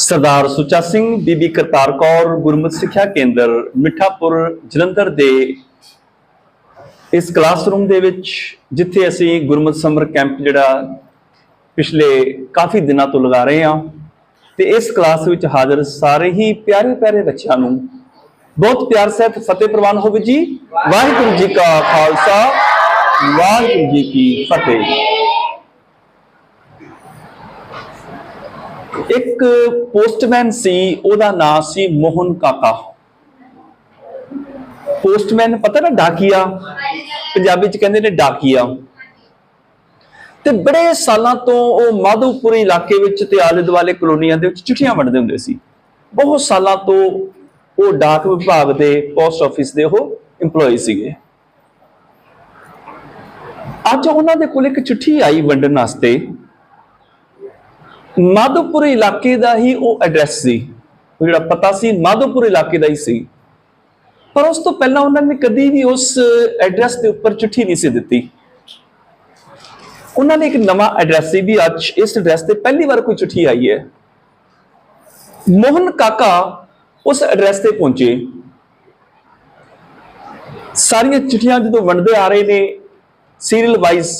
ਸਰਦਾਰ ਸੁੱਚਾ ਸਿੰਘ, ਬੀਬੀ ਕਰਤਾਰ ਕੌਰ, ਗੁਰਮਤਿ ਸਿੱਖਿਆ ਕੇਂਦਰ, ਮਿੱਠਾਪੁਰ, ਜਲੰਧਰ ਦੇ ਇਸ ਕਲਾਸਰੂਮ ਦੇ ਵਿੱਚ, ਜਿੱਥੇ ਅਸੀਂ ਗੁਰਮਤਿ ਸਮਰ ਕੈਂਪ ਜਿਹੜਾ ਪਿਛਲੇ ਕਾਫੀ ਦਿਨਾਂ ਤੋਂ ਲਗਾ ਰਹੇ ਹਾਂ ਤੇ ਇਸ ਕਲਾਸ ਵਿੱਚ ਹਾਜ਼ਰ ਸਾਰੇ ਹੀ ਪਿਆਰੇ ਪਿਆਰੇ ਬੱਚਿਆਂ ਨੂੰ ਬਹੁਤ ਪਿਆਰ ਸਹਿਤ ਫਤਿਹ ਪ੍ਰਵਾਨ ਹੋਵੇ ਜੀ। ਵਾਹਿਗੁਰੂ ਜੀ ਕਾ ਖਾਲਸਾ, ਵਾਹਿਗੁਰੂ ਜੀ ਕੀ ਫਤਿਹ। ਇੱਕ ਪੋਸਟਮੈਨ ਸੀ, ਉਹਦਾ ਨਾਮ ਸੀ ਮੋਹਨ ਕਾਕਾ। ਪੋਸਟਮੈਨ ਪਤਾ ਨਾ ਡਾਕੀਆ? ਪੰਜਾਬੀ ਚ ਕਹਿੰਦੇ ਨੇ ਡਾਕੀਆ। ਤੇ ਬੜੇ ਸਾਲਾਂ ਤੋਂ ਉਹ ਮਾਧੋਪੁਰ ਇਲਾਕੇ ਵਿੱਚ ਤੇ ਆਲੇ ਦੁਆਲੇ ਕਲੋਨੀਆਂ ਦੇ ਵਿੱਚ ਚਿੱਠੀਆਂ ਵੰਡਦੇ ਹੁੰਦੇ ਸੀ। ਬਹੁਤ ਸਾਲਾਂ ਤੋਂ ਉਹ ਡਾਕ ਵਿਭਾਗ ਦੇ ਪੋਸਟ ਆਫਿਸ ਦੇ ਉਹ EMPLOYE ਸੀਗੇ। ਅੱਜ ਉਹਨਾਂ ਦੇ ਕੋਲ ਇੱਕ ਚਿੱਠੀ ਆਈ ਵੰਡਣ ਵਾਸਤੇ। ਮਾਧੋਪੁਰ ਇਲਾਕੇ ਦਾ ਹੀ ਉਹ ਐਡਰੈਸ ਸੀ, ਉਹ ਜਿਹੜਾ ਪਤਾ ਸੀ, ਮਾਧੋਪੁਰ ਇਲਾਕੇ ਦਾ ਹੀ ਸੀ। ਪਰ ਉਸ ਤੋਂ ਪਹਿਲਾਂ ਉਹਨਾਂ ਨੇ ਕਦੀ ਵੀ ਉਸ ਐਡਰੈਸ ਦੇ ਉੱਪਰ ਚਿੱਠੀ ਨਹੀਂ ਸੀ ਦਿੱਤੀ। ਉਹਨਾਂ ਨੇ ਇੱਕ ਨਵਾਂ ਐਡਰੈਸ ਸੀ ਵੀ ਅੱਜ ਇਸ ਐਡਰੈਸ ਤੇ ਪਹਿਲੀ ਵਾਰ ਕੋਈ ਚਿੱਠੀ ਆਈ ਹੈ। ਮੋਹਨ ਕਾਕਾ ਉਸ ਐਡਰੈਸ ਤੇ ਪਹੁੰਚੇ। ਸਾਰੀਆਂ ਚਿੱਠੀਆਂ ਜਦੋਂ ਵੰਡਦੇ ਆ ਰਹੇ ਨੇ ਸੀਰੀਅਲ ਵਾਈਜ਼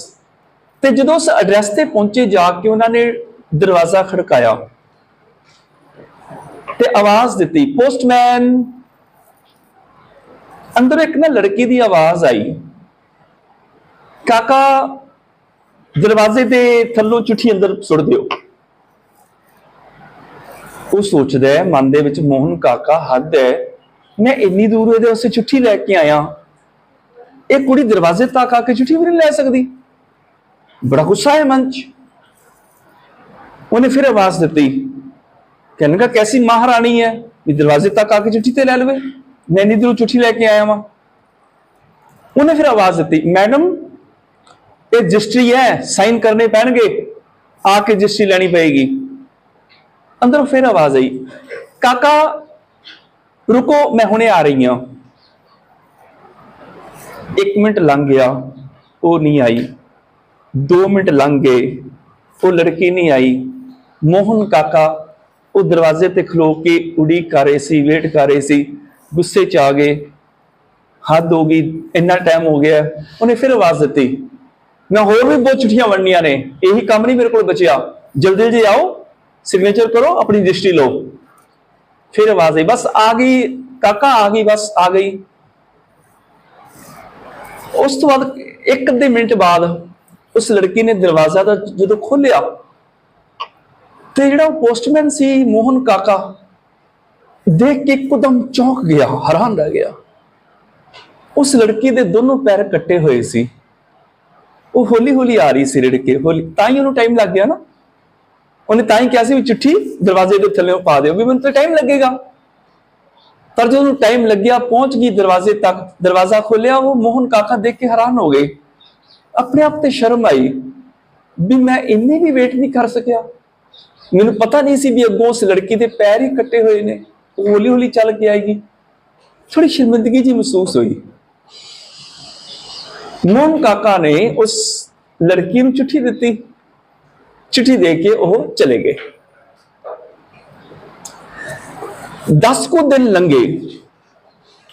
ਤੇ ਜਦੋਂ ਉਸ ਐਡਰੈਸ ਤੇ ਪਹੁੰਚੇ ਜਾ ਕੇ ਉਹਨਾਂ ਨੇ ਦਰਵਾਜ਼ਾ ਖੜਕਾਇਆ ਤੇ ਆਵਾਜ਼ ਦਿੱਤੀ ਪੋਸਟਮੈਨ ਅੰਦਰ ਇੱਕ ਨਾ ਲੜਕੀ ਦੀ ਆਵਾਜ਼ ਆਈ। ਕਾਕਾ, ਦਰਵਾਜ਼ੇ ਦੇ ਥੱਲੋਂ ਚਿੱਠੀ ਅੰਦਰ ਸੁੱਟ ਦਿਓ। ਉਹ ਸੋਚਦਾ ਹੈ, ਮਨ ਦੇ ਵਿੱਚ ਮੋਹਨ ਕਾਕਾ ਹੱਦ ਹੈ। ਮੈਂ ਇੰਨੀ ਦੂਰ ਇਹਦੇ ਵਾਸਤੇ ਚਿੱਠੀ ਲੈ ਕੇ ਆਇਆ। ਇਹ ਕੁੜੀ ਦਰਵਾਜ਼ੇ ਤੱਕ ਆ ਕੇ ਚਿੱਠੀ ਵੀ ਨਹੀਂ ਲੈ ਸਕਦੀ। ਬੜਾ ਗੁੱਸਾ ਹੈ ਮਨ 'ਚ। ਉਹਨੇ ਫਿਰ ਆਵਾਜ਼ ਦਿੱਤੀ। ਕਹਿਣ ਕਾ ਕੈਸੀ ਮਹਾਰਾਣੀ ਹੈ? ਵੀ ਦਰਵਾਜ਼ੇ ਤੱਕ ਆ ਕੇ ਚਿੱਠੀ ਤੇ ਲੈ ਲਵੇ। ਮੈਂ ਇੰਨੀ ਦੂਰ ਚਿੱਠੀ ਲੈ ਕੇ ਆਇਆ ਵਾਂ। ਉਹਨੇ ਫਿਰ ਆਵਾਜ਼ ਦਿੱਤੀ, ਮੈਡਮ, ਇਹ ਰਜਿਸਟਰੀ ਹੈ, ਸਾਈਨ ਕਰਨੇ ਪੈਣਗੇ। ਆ ਕੇ ਰਜਿਸਟਰੀ ਲੈਣੀ ਪਏਗੀ। ਅੰਦਰੋਂ ਫਿਰ ਆਵਾਜ਼ ਆਈ, ਕਾਕਾ, ਰੁਕੋ, ਮੈਂ ਹੁਣੇ ਆ ਰਹੀ ਹਾਂ। ਇੱਕ ਮਿੰਟ ਲੰਘ ਗਿਆ, ਉਹ ਨਹੀਂ ਆਈ। 2 ਮਿੰਟ ਲੰਘ ਗਏ, ਉਹ ਲੜਕੀ ਨਹੀਂ ਆਈ। ਮੋਹਨ ਕਾਕਾ, ਉਹ ਦਰਵਾਜ਼ੇ ਤੇ ਖਲੋ ਕੇ ਉਡੀਕ ਕਰ ਰਹੇ ਸੀ, ਵੇਟ ਕਰ ਰਹੇ ਸੀ, ਗੁੱਸੇ ਚ ਆ ਗਏ। ਹੱਦ ਹੋ ਗਈ, ਇੰਨਾ ਟਾਈਮ ਹੋ ਗਿਆ, ਉਹਨੇ ਫਿਰ ਆਵਾਜ਼ ਦਿੱਤੀ। ਮੈਂ ਹੋਰ ਵੀ ਬਹੁਤ ਚਿੱਠੀਆਂ ਵੰਡੀਆਂ ਨੇ, ਇਹੀ ਕੰਮ ਨਹੀਂ ਮੇਰੇ ਕੋਲ ਬਚਿਆ। ਜਲਦੀ ਜਲਦੀ ਆਓ ਸਿਗਨੇਚਰ ਕਰੋ, ਆਪਣੀ ਰਜਿਸਟਰੀ ਲਓ। ਫਿਰ ਆਵਾਜ਼ ਆਈ, ਬਸ ਆ ਗਈ, ਕਾਕਾ ਆ ਗਈ, ਬਸ ਆ ਗਈ। ਉਸ ਤੋਂ ਬਾਅਦ ਇੱਕ ਅੱਧੇ ਮਿੰਟ ਬਾਅਦ ਉਸ ਲੜਕੀ ਨੇ ਦਰਵਾਜ਼ਾ ਦਾ ਜਦੋਂ ਖੋਲ੍ਹਿਆ ਤੇ ਜਿਹੜਾ ਉਹ ਪੋਸਟਮੈਨ ਸੀ ਮੋਹਨ ਕਾਕਾ, ਦੇਖ ਕੇ ਇੱਕਦਮ ਚੌਂਕ ਗਿਆ, ਹੈਰਾਨ ਰਹਿ ਗਿਆ। ਉਸ ਲੜਕੀ ਦੇ ਦੋਨੋਂ ਪੈਰ ਕੱਟੇ ਹੋਏ ਸੀ। ਉਹ ਹੌਲੀ ਹੌਲੀ ਆ ਰਹੀ ਸੀ ਰੜ ਕੇ ਹੌਲੀ ਤਾਂ ਹੀ ਉਹਨੂੰ ਟਾਈਮ ਲੱਗ ਗਿਆ ਨਾ। ਉਹਨੇ ਤਾਂ ਹੀ ਕਿਹਾ ਸੀ ਵੀ ਚਿੱਠੀ ਦਰਵਾਜ਼ੇ ਦੇ ਥੱਲੇ ਪਾ ਦਿਓ, ਵੀ ਮੈਨੂੰ ਤਾਂ ਟਾਈਮ ਲੱਗੇਗਾ। ਪਰ ਜਦੋਂ ਉਹਨੂੰ ਟਾਈਮ ਲੱਗਿਆ, ਪਹੁੰਚ ਗਈ ਦਰਵਾਜ਼ੇ ਤੱਕ। ਦਰਵਾਜ਼ਾ ਖੋਲਿਆ ਉਹ ਮੋਹਨ ਕਾਕਾ ਦੇਖ ਕੇ ਹੈਰਾਨ ਹੋ ਗਏ। ਆਪਣੇ ਆਪ ਤੇ ਸ਼ਰਮ ਆਈ ਵੀ ਮੈਂ ਇੰਨੇ ਵੀ ਵੇਟ ਨਹੀਂ ਕਰ ਸਕਿਆ। ਮੈਨੂੰ ਪਤਾ ਨਹੀਂ ਸੀ ਵੀ ਅੱਗੋਂ ਉਸ ਲੜਕੀ ਦੇ ਪੈਰ ਹੀ ਕੱਟੇ ਹੋਏ ਨੇ। ਉਹ ਹੌਲੀ ਹੌਲੀ ਚੱਲ ਕੇ ਆਏਗੀ। ਥੋੜੀ ਸ਼ਰਮਿੰਦਗੀ ਜੀ ਮਹਿਸੂਸ ਹੋਈ। ਮੋਹਨ ਕਾਕਾ ਨੇ ਉਸ ਲੜਕੀ ਨੂੰ ਚਿੱਠੀ ਦਿੱਤੀ। ਚਿੱਠੀ ਦੇ ਕੇ ਉਹ ਚਲੇ ਗਏ। 10 ਕੁ ਦਿਨ ਲੰਘੇ।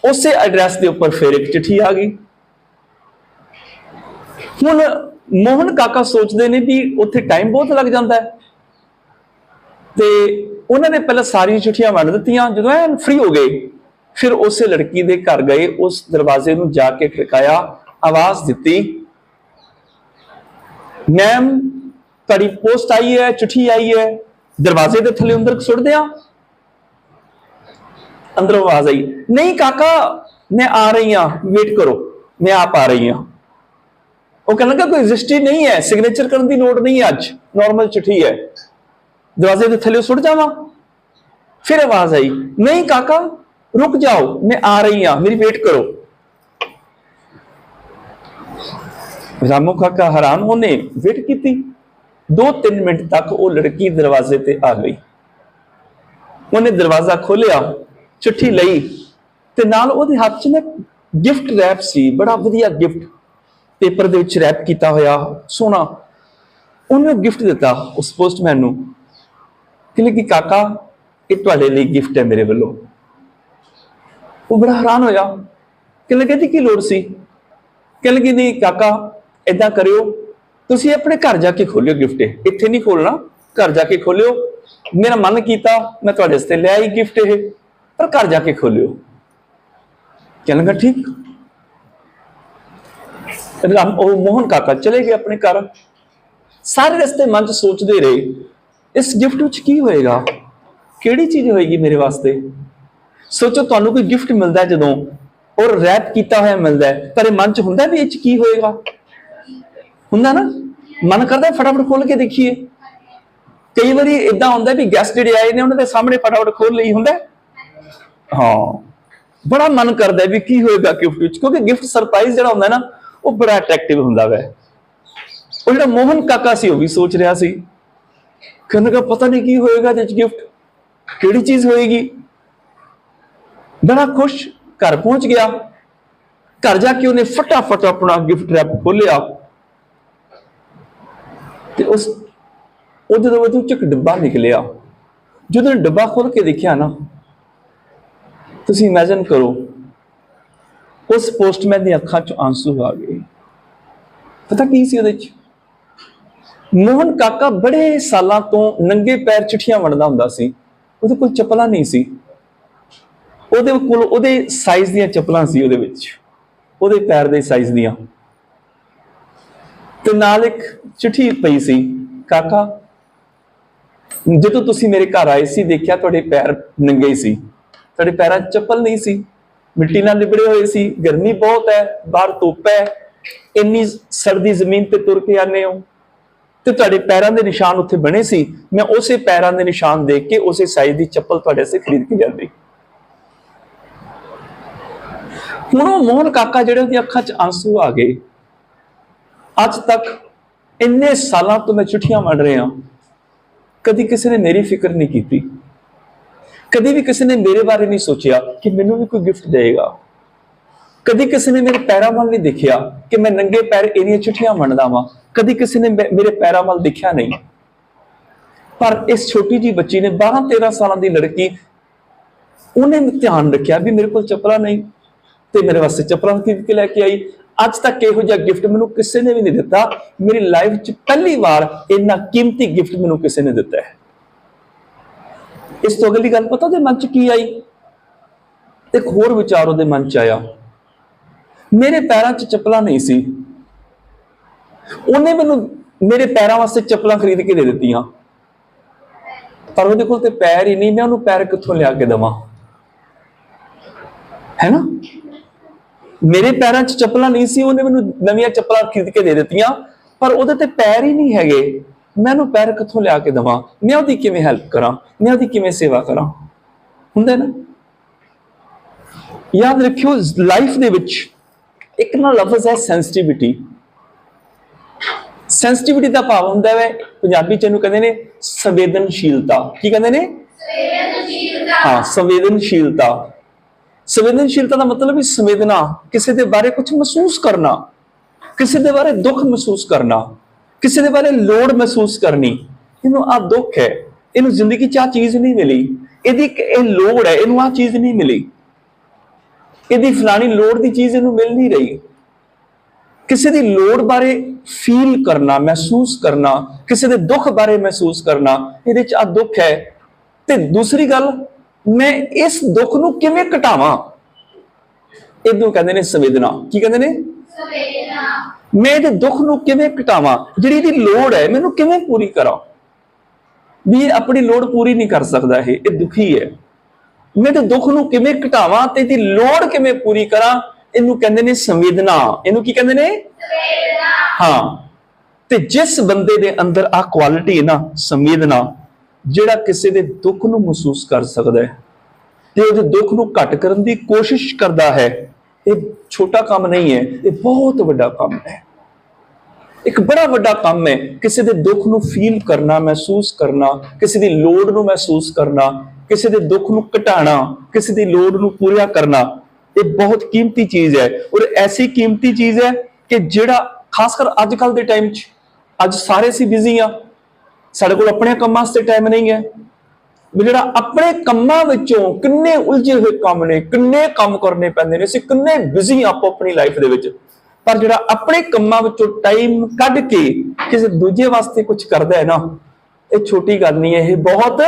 ਉਸੇ ਐਡਰੈਸ ਦੇ ਉੱਪਰ ਫਿਰ ਇੱਕ ਚਿੱਠੀ ਆ ਗਈ। ਹੁਣ ਮੋਹਨ ਕਾਕਾ ਸੋਚਦੇ ਨੇ ਵੀ ਉੱਥੇ ਟਾਈਮ ਬਹੁਤ ਲੱਗ ਜਾਂਦਾ ਹੈ। ਤੇ ਉਹਨਾਂ ਨੇ ਪਹਿਲਾਂ ਸਾਰੀਆਂ ਚਿੱਠੀਆਂ ਵੰਡ ਦਿੱਤੀਆਂ, ਜਦੋਂ ਐਨ ਫ੍ਰੀ ਹੋ ਗਏ, ਫਿਰ ਉਸੇ ਲੜਕੀ ਦੇ ਘਰ ਗਏ, ਉਸ ਦਰਵਾਜ਼ੇ ਨੂੰ ਜਾ ਕੇ ਖੜਕਾਇਆ, ਆਵਾਜ਼ ਦਿੱਤੀ ਮੈਮ ਤੁਹਾਡੀ ਪੋਸਟ ਆਈ ਹੈ, ਚਿੱਠੀ ਆਈ ਹੈ, ਦਰਵਾਜ਼ੇ ਦੇ ਥੱਲੇ ਅੰਦਰ ਸੁੱਟ ਦਿਆਂ ਅੰਦਰੋਂ ਆਵਾਜ਼ ਆਈ, ਨਹੀਂ ਕਾਕਾ, ਮੈਂ ਆ ਰਹੀ ਹਾਂ ਵੇਟ ਕਰੋ, ਮੈਂ ਆਪ ਆ ਰਹੀ ਹਾਂ। ਉਹ ਕਹਿੰਦਾ ਕਿ ਕੋਈ ਰਜਿਸਟਰੀ ਨਹੀਂ ਹੈ ਸਿਗਨੇਚਰ ਕਰਨ ਦੀ ਲੋੜ ਨਹੀਂ ਅੱਜ ਨਾਰਮਲ ਚਿੱਠੀ ਹੈ। ਦਰਵਾਜ਼ੇ ਦੇ ਥੱਲੇ ਸੁੱਟ ਜਾਵਾਂ? ਫਿਰ ਆਵਾਜ਼ ਆਈ, ਨਹੀਂ ਕਾਕਾ, ਰੁਕ ਜਾਓ, ਮੈਂ ਆ ਰਹੀ ਹਾਂ, ਮੇਰੀ ਵੇਟ ਕਰੋ। ਰਾਮੂ ਕਾਕਾ ਹੈਰਾਨ ਹੋਣੇ, ਵੇਟ ਕੀਤੀ। 2-3 ਮਿੰਟ ਤੱਕ ਉਹ ਲੜਕੀ ਦਰਵਾਜ਼ੇ ਤੇ ਆ ਗਈ। ਉਹਨੇ ਦਰਵਾਜ਼ਾ ਖੋਲ੍ਹਿਆ, ਚਿੱਠੀ ਲਈ ਤੇ ਨਾਲ ਉਹਦੇ ਹੱਥ 'ਚ ਨਾ ਗਿਫਟ ਰੈਪ ਸੀ, ਬੜਾ ਵਧੀਆ ਗਿਫਟ ਪੇਪਰ ਦੇ ਵਿੱਚ ਰੈਪ ਕੀਤਾ ਹੋਇਆ, ਸੋਹਣਾ। ਉਹਨੇ ਗਿਫਟ ਦਿੱਤਾ ਉਸ ਪੋਸਟਮੈਨ ਨੂੰ। ਕਿ ਕਿ ਕਾਕਾ, ਇਹ ਤੁਹਾਡੇ ਲਈ ਗਿਫਟ ਹੈ ਮੇਰੇ ਵੱਲੋਂ। ਉਹ ਬੜਾ ਹੈਰਾਨ ਹੋਇਆ। ਕਿ ਲੱਗੇ ਦੀ ਕੀ ਲੋੜ ਸੀ? ਕਿ ਲੱਗੀ ਨਹੀਂ, ਕਾਕਾ, ਏਦਾਂ ਕਰਿਓ। ਤੁਸੀਂ ਆਪਣੇ ਘਰ ਜਾ ਕੇ ਖੋਲਿਓ ਗਿਫਟ ਇੱਥੇ ਨਹੀਂ ਖੋਲਣਾ, ਘਰ ਜਾ ਕੇ ਖੋਲਿਓ। ਮੇਰਾ ਮਨ ਕੀਤਾ, ਮੈਂ ਤੁਹਾਡੇ ਵਾਸਤੇ ਲੈ ਆਈ ਗਿਫਟ ਇਹ, ਪਰ ਘਰ ਜਾ ਕੇ ਖੋਲਿਓ। ਕਹਿਣ ਲੱਗਾ ਠੀਕ। ਰਾਮ, ਉਹ ਮੋਹਨ ਕਾਕਾ ਚਲੇ ਗਏ ਆਪਣੇ ਘਰ। ਸਾਰੇ ਰਸਤੇ ਮਨ ਚ ਸੋਚਦੇ ਰਹੇ। ਇਸ ਗਿਫਟ ਵਿੱਚ ਕੀ ਹੋਏਗਾ? ਕਿਹੜੀ ਚੀਜ਼ ਹੋਏਗੀ ਮੇਰੇ ਵਾਸਤੇ? ਸੋਚੋ, ਤੁਹਾਨੂੰ ਕੋਈ ਗਿਫਟ ਮਿਲਦਾ ਜਦੋਂ, ਔਰ ਰੈਪ ਕੀਤਾ ਹੋਇਆ ਮਿਲਦਾ ਪਰ ਇਹ ਮਨ ਚ ਹੁੰਦਾ ਵੀ ਇਹ ਚ ਕੀ ਹੋਏਗਾ? ਹੁੰਦਾ ਨਾ? ਮਨ ਕਰਦਾ ਫਟਾਫਟ ਖੋਲ ਕੇ ਦੇਖੀਏ। ਕਈ ਵਾਰੀ ਇਦਾਂ ਹੁੰਦਾ ਵੀ ਗੈਸਟ ਜਿਹੜੇ ਆਏ ਨੇ, ਉਹਨਾਂ ਦੇ ਸਾਹਮਣੇ ਫਟਾਫਟ ਖੋਲ ਲਈ ਹੁੰਦਾ ਹਾਂ। ਬੜਾ ਮਨ ਕਰਦਾ ਵੀ ਕੀ ਹੋਏਗਾ ਗਿਫਟ ਵਿੱਚ? ਕਿਉਂਕਿ ਗਿਫਟ ਸਰਪ੍ਰਾਈਜ਼ ਜਿਹੜਾ ਹੁੰਦਾ ਨਾ, ਉਹ ਬੜਾ ਅਟਰੈਕਟਿਵ ਹੁੰਦਾ ਵੈ। ਉਹ ਜਿਹੜਾ ਮੋਹਨ ਕਾਕਾ ਸੀ, ਉਹ ਵੀ ਸੋਚ ਰਿਹਾ ਸੀ। ਕਹਿੰਦਾ ਕਿ ਪਤਾ ਨਹੀਂ ਕੀ ਹੋਏਗਾ ਇਹਦੇ ਵਿੱਚ ਗਿਫਟ ਕਿਹੜੀ ਚੀਜ਼ ਹੋਏਗੀ। ਬੜਾ ਖੁਸ਼ ਘਰ ਪਹੁੰਚ ਗਿਆ। ਘਰ ਜਾ ਕੇ ਉਹਨੇ ਫਟਾਫਟ ਆਪਣਾ ਗਿਫਟ ਰੈਪ ਖੋਲਿਆ ਤੇ ਉਸ, ਉਹ ਜਦੋਂ ਉਹ ਚ ਇੱਕ ਡੱਬਾ ਨਿਕਲਿਆ, ਜਦੋਂ ਡੱਬਾ ਖੋਲ ਕੇ ਦੇਖਿਆ ਨਾ, ਤੁਸੀਂ ਇਮੇਜਿਨ ਕਰੋ, ਉਸ ਪੋਸਟਮੈਨ ਦੀਆਂ ਅੱਖਾਂ 'ਚ ਆਂਸੂ ਆ ਗਏ। ਪਤਾ ਕੀ ਸੀ ਉਹਦੇ 'ਚ? ਮੋਹਨ ਕਾਕਾ ਬੜੇ ਸਾਲਾਂ ਤੋਂ ਨੰਗੇ ਪੈਰ ਚਿੱਠੀਆਂ ਵੰਡਦਾ ਹੁੰਦਾ ਸੀ। ਉਹਦੇ ਕੋਲ ਚੱਪਲਾਂ ਨਹੀਂ ਸੀ। ਉਹਦੇ ਕੋਲ ਉਹਦੇ ਸਾਈਜ਼ ਦੀਆਂ ਚੱਪਲਾਂ ਸੀ ਉਹਦੇ ਵਿੱਚ। ਉਹਦੇ ਪੈਰ ਦੇ ਸਾਈਜ਼ ਦੀਆਂ। ਤੇ ਨਾਲ ਇੱਕ ਚਿੱਠੀ ਪਈ ਸੀ, ਕਾਕਾ, ਜਦੋਂ ਤੁਸੀਂ ਮੇਰੇ ਘਰ ਆਏ ਸੀ, ਦੇਖਿਆ ਤੁਹਾਡੇ ਪੈਰ ਨੰਗੇ ਸੀ। ਤੁਹਾਡੇ ਪੈਰਾਂ 'ਚ ਚੱਪਲ ਨਹੀਂ ਸੀ। ਮਿੱਟੀ ਨਾਲ ਲਿਬੜੇ ਹੋਏ ਸੀ। ਗਰਮੀ ਬਹੁਤ ਹੈ, ਬਾਹਰ ਧੁੱਪ ਹੈ। ਇੰਨੀ ਸਰਦੀ ਜ਼ਮੀਨ ਤੇ ਤੁਰ ਕੇ ਆਨੇ ਹੋ। ਤੇ ਤੁਹਾਡੇ ਪੈਰਾਂ ਦੇ ਨਿਸ਼ਾਨ ਉੱਥੇ ਬਣੇ ਸੀ। ਮੈਂ ਉਸੇ ਪੈਰਾਂ ਦੇ ਨਿਸ਼ਾਨ ਦੇਖ ਕੇ ਉਸੇ ਸਾਈਜ਼ ਦੀ ਚੱਪਲ ਤੁਹਾਡੇ ਸੇ ਖਰੀਦ ਕੇ ਜਾਂਦੀ ਹੁਣ ਉਹ ਮੋਹਨ ਕਾਕਾ ਜਿਹੜੇ ਉਹਦੀ ਅੱਖਾਂ 'ਚ ਆਂਸੂ ਆ ਗਏ। ਅੱਜ ਤੱਕ ਇੰਨੇ ਸਾਲਾਂ ਤੋਂ ਮੈਂ ਚਿੱਠੀਆਂ ਵੰਡ ਰਿਹਾ ਕਦੀ ਕਿਸੇ ਨੇ ਮੇਰੀ ਫਿਕਰ ਨਹੀਂ ਕੀਤੀ। ਕਦੀ ਵੀ ਕਿਸੇ ਨੇ ਮੇਰੇ ਬਾਰੇ ਨਹੀਂ ਸੋਚਿਆ ਕਿ ਮੈਨੂੰ ਵੀ ਕੋਈ ਗਿਫਟ ਦੇਵੇਗਾ। ਕਦੀ ਕਿਸੇ ਨੇ ਮੇਰੇ ਪੈਰਾਂ ਵੱਲ ਨਹੀਂ ਦੇਖਿਆ ਕਿ ਮੈਂ ਨੰਗੇ ਪੈਰ ਇਹਨੀਆਂ ਚਿੱਠੀਆਂ ਵੰਡਦਾ ਵਾਂ। ਕਦੀ ਕਿਸੇ ਨੇ ਮੇ- ਮੇਰੇ ਪੈਰਾਂ ਵੱਲ ਦੇਖਿਆ ਨਹੀਂ। ਪਰ ਇਸ ਛੋਟੀ ਜੀ ਬੱਚੀ ਨੇ 12 13 ਸਾਲਾਂ ਦੀ ਲੜਕੀ, ਉਹਨੇ ਧਿਆਨ ਰੱਖਿਆ ਵੀ ਮੇਰੇ ਕੋਲ ਚੱਪਲਾਂ ਨਹੀਂ ਤੇ ਮੇਰੇ ਵਾਸਤੇ ਚੱਪਲਾਂ ਖਰੀਦ ਕੇ ਲੈ ਕੇ ਆਈ। ਅੱਜ ਤੱਕ ਇਹੋ ਜਿਹਾ ਗਿਫਟ ਮੈਨੂੰ ਕਿਸੇ ਨੇ ਵੀ ਨਹੀਂ ਦਿੱਤਾ। ਮੇਰੀ ਲਾਈਫ 'ਚ ਪਹਿਲੀ ਵਾਰ ਇੰਨਾ ਕੀਮਤੀ ਗਿਫਟ ਮੈਨੂੰ ਕਿਸੇ ਨੇ ਦਿੱਤਾ ਹੈ। ਇਸ ਤੋਂ ਅਗਲੀ ਗੱਲ ਪਤਾ ਉਹਦੇ ਮਨ 'ਚ ਕੀ ਆਈ? ਇੱਕ ਹੋਰ ਵਿਚਾਰ ਉਹਦੇ ਮਨ 'ਚ ਆਇਆ। ਮੇਰੇ ਪੈਰਾਂ 'ਚ ਚੱਪਲਾਂ ਨਹੀਂ ਸੀ। ਉਹਨੇ ਮੈਨੂੰ ਮੇਰੇ ਪੈਰਾਂ ਵਾਸਤੇ ਚੱਪਲਾਂ ਖਰੀਦ ਕੇ ਦੇ ਦਿੱਤੀਆਂ। ਪਰ ਉਹਦੇ ਕੋਲ ਤੇ ਪੈਰ ਹੀ ਨਹੀਂ, ਮੈਂ ਉਹਨੂੰ ਪੈਰ ਕਿੱਥੋਂ ਲਿਆ ਕੇ ਦੇਵਾਂ? ਹੈ ਨਾ? ਮੇਰੇ ਪੈਰਾਂ 'ਚ ਚੱਪਲਾਂ ਨਹੀਂ ਸੀ, ਉਹਨੇ ਮੈਨੂੰ ਨਵੀਆਂ ਚੱਪਲਾਂ ਖਰੀਦ ਕੇ ਦੇ ਦਿੱਤੀਆਂ, ਪਰ ਉਹਦੇ ਤੇ ਪੈਰ ਹੀ ਨਹੀਂ ਹੈਗੇ। ਮੈਂ ਉਹਨੂੰ ਪੈਰ ਕਿੱਥੋਂ ਲਿਆ ਕੇ ਦੇਵਾਂ? ਮੈਂ ਉਹਦੀ ਕਿਵੇਂ ਹੈਲਪ ਕਰਾਂ? ਮੈਂ ਉਹਦੀ ਕਿਵੇਂ ਸੇਵਾ ਕਰਾਂ? ਹੁੰਦਾ ਨਾ? ਯਾਦ ਰੱਖਿਓ ਲਾਈਫ ਦੇ ਵਿੱਚ ਇੱਕ ਨਾ ਲਫ਼ਜ਼ ਹੈ ਸੈਂਸਿਟੀਵਿਟੀ ਸੈਂਸਿਟੀਵਿਟੀ ਦਾ ਭਾਵ ਹੁੰਦਾ ਹੈ ਪੰਜਾਬੀ ਚ ਇਹਨੂੰ ਕਹਿੰਦੇ ਨੇ ਸੰਵੇਦਨਸ਼ੀਲਤਾ। ਕੀ ਕਹਿੰਦੇ ਨੇ? ਹਾਂ ਸੰਵੇਦਨਸ਼ੀਲਤਾ। ਸੰਵੇਦਨਸ਼ੀਲਤਾ ਦਾ ਮਤਲਬ ਹੈ ਸੰਵੇਦਨਾ ਕਿਸੇ ਦੇ ਬਾਰੇ ਕੁਝ ਮਹਿਸੂਸ ਕਰਨਾ ਕਿਸੇ ਦੇ ਬਾਰੇ ਦੁੱਖ ਮਹਿਸੂਸ ਕਰਨਾ ਕਿਸੇ ਦੇ ਬਾਰੇ ਲੋੜ ਮਹਿਸੂਸ ਕਰਨੀ। ਇਹਨੂੰ ਆ ਦੁੱਖ ਹੈ। ਇਹਨੂੰ ਜ਼ਿੰਦਗੀ 'ਚ ਆ ਚੀਜ਼ ਨਹੀਂ ਮਿਲੀ। ਇਹਦੀ ਇੱਕ ਇਹ ਲੋੜ ਹੈ। ਇਹਨੂੰ ਆ ਚੀਜ਼ ਨਹੀਂ ਮਿਲੀ। ਇਹਦੀ ਫਲਾਣੀ ਲੋੜ ਦੀ ਚੀਜ਼ ਇਹਨੂੰ ਮਿਲ ਨਹੀਂ ਰਹੀ। ਕਿਸੇ ਦੀ ਲੋੜ ਬਾਰੇ ਫੀਲ ਕਰਨਾ ਮਹਿਸੂਸ ਕਰਨਾ ਕਿਸੇ ਦੇ ਦੁੱਖ ਬਾਰੇ ਮਹਿਸੂਸ ਕਰਨਾ ਇਹਦੇ 'ਚ ਆ ਦੁੱਖ ਹੈ। ਤੇ ਦੂਸਰੀ ਗੱਲ ਮੈਂ ਇਸ ਦੁੱਖ ਨੂੰ ਕਿਵੇਂ ਘਟਾਵਾਂ? ਇਹਨੂੰ ਕਹਿੰਦੇ ਨੇ ਸੰਵੇਦਨਾ। ਕੀ ਕਹਿੰਦੇ ਨੇ? ਮੈਂ ਇਹਦੇ ਦੁੱਖ ਨੂੰ ਕਿਵੇਂ ਘਟਾਵਾਂ? ਜਿਹੜੀ ਇਹਦੀ ਲੋੜ ਹੈ ਮੈਨੂੰ ਕਿਵੇਂ ਪੂਰੀ ਕਰਾਂ? ਵੀ ਇਹ ਆਪਣੀ ਲੋੜ ਪੂਰੀ ਨਹੀਂ ਕਰ ਸਕਦਾ ਇਹ ਇਹ ਦੁਖੀ ਹੈ। ਮੈਂ ਤੇ ਦੁੱਖ ਨੂੰ ਕਿਵੇਂ ਘਟਾਵਾਂ ਤੇ ਇਹਦੀ ਲੋੜ ਕਿਵੇਂ ਪੂਰੀ ਕਰਾਂ? ਇਹਨੂੰ ਕਹਿੰਦੇ ਨੇ ਸੰਵੇਦਨਾ। ਇਹਨੂੰ ਕੀ ਕਹਿੰਦੇ ਨੇ? ਹਾਂ। ਤੇ ਜਿਸ ਬੰਦੇ ਦੇ ਅੰਦਰ ਆ ਕੁਆਲਿਟੀ ਹੈ ਨਾ ਸੰਵੇਦਨਾ ਜਿਹੜਾ ਕਿਸੇ ਦੇ ਦੁੱਖ ਨੂੰ ਮਹਿਸੂਸ ਕਰ ਸਕਦਾ ਹੈ ਤੇ ਉਹਦੇ ਦੁੱਖ ਨੂੰ ਘਟ ਕਰਨ ਦੀ ਕੋਸ਼ਿਸ਼ ਕਰਦਾ ਹੈ ਇਹ ਛੋਟਾ ਕੰਮ ਨਹੀਂ ਹੈ ਇਹ ਬਹੁਤ ਵੱਡਾ ਕੰਮ ਹੈ। ਇੱਕ ਬੜਾ ਵੱਡਾ ਕੰਮ ਹੈ ਕਿਸੇ ਦੇ ਦੁੱਖ ਨੂੰ ਫੀਲ ਕਰਨਾ ਮਹਿਸੂਸ ਕਰਨਾ ਕਿਸੇ ਦੀ ਲੋੜ ਨੂੰ ਮਹਿਸੂਸ ਕਰਨਾ ਕਿਸੇ ਦੇ ਦੁੱਖ ਨੂੰ ਘਟਾਣਾ ਕਿਸੇ ਦੀ ਲੋੜ ਨੂੰ ਪੂਰਾ ਕਰਨਾ। ਇਹ ਬਹੁਤ ਕੀਮਤੀ ਚੀਜ਼ ਹੈ ਔਰ ਐਸੀ ਕੀਮਤੀ ਚੀਜ਼ ਹੈ ਕਿ ਜਿਹੜਾ ਖਾਸ ਕਰ ਅੱਜ ਕੱਲ ਦੇ ਟਾਈਮ 'ਚ, ਅੱਜ ਸਾਰੇ ਅਸੀਂ ਬਿਜ਼ੀ ਆ ਸਾਡੇ ਕੋਲ ਆਪਣੇ ਕੰਮਾਂ ਵਾਸਤੇ ਟਾਈਮ ਨਹੀਂ ਹੈ ਜਿਹੜਾ ਆਪਣੇ ਕੰਮਾਂ ਵਿੱਚੋਂ ਕਿੰਨੇ ਉਲਝੇ ਹੋਏ ਕੰਮ ਨੇ, ਕਿੰਨੇ ਕੰਮ ਕਰਨੇ ਪੈਂਦੇ ਨੇ, ਅਸੀਂ ਕਿੰਨੇ ਬਿਜ਼ੀ ਆਪੋ ਆਪਣੀ ਲਾਈਫ ਦੇ ਵਿੱਚ। ਪਰ ਜਿਹੜਾ ਆਪਣੇ ਕੰਮਾਂ ਵਿੱਚੋਂ ਟਾਈਮ ਕੱਢ ਕੇ ਕਿਸੇ ਦੂਜੇ ਵਾਸਤੇ ਕੁਝ ਕਰਦਾ ਹੈ ਨਾ, ਇਹ ਛੋਟੀ ਗੱਲ ਨਹੀਂ ਹੈ, ਇਹ ਬਹੁਤ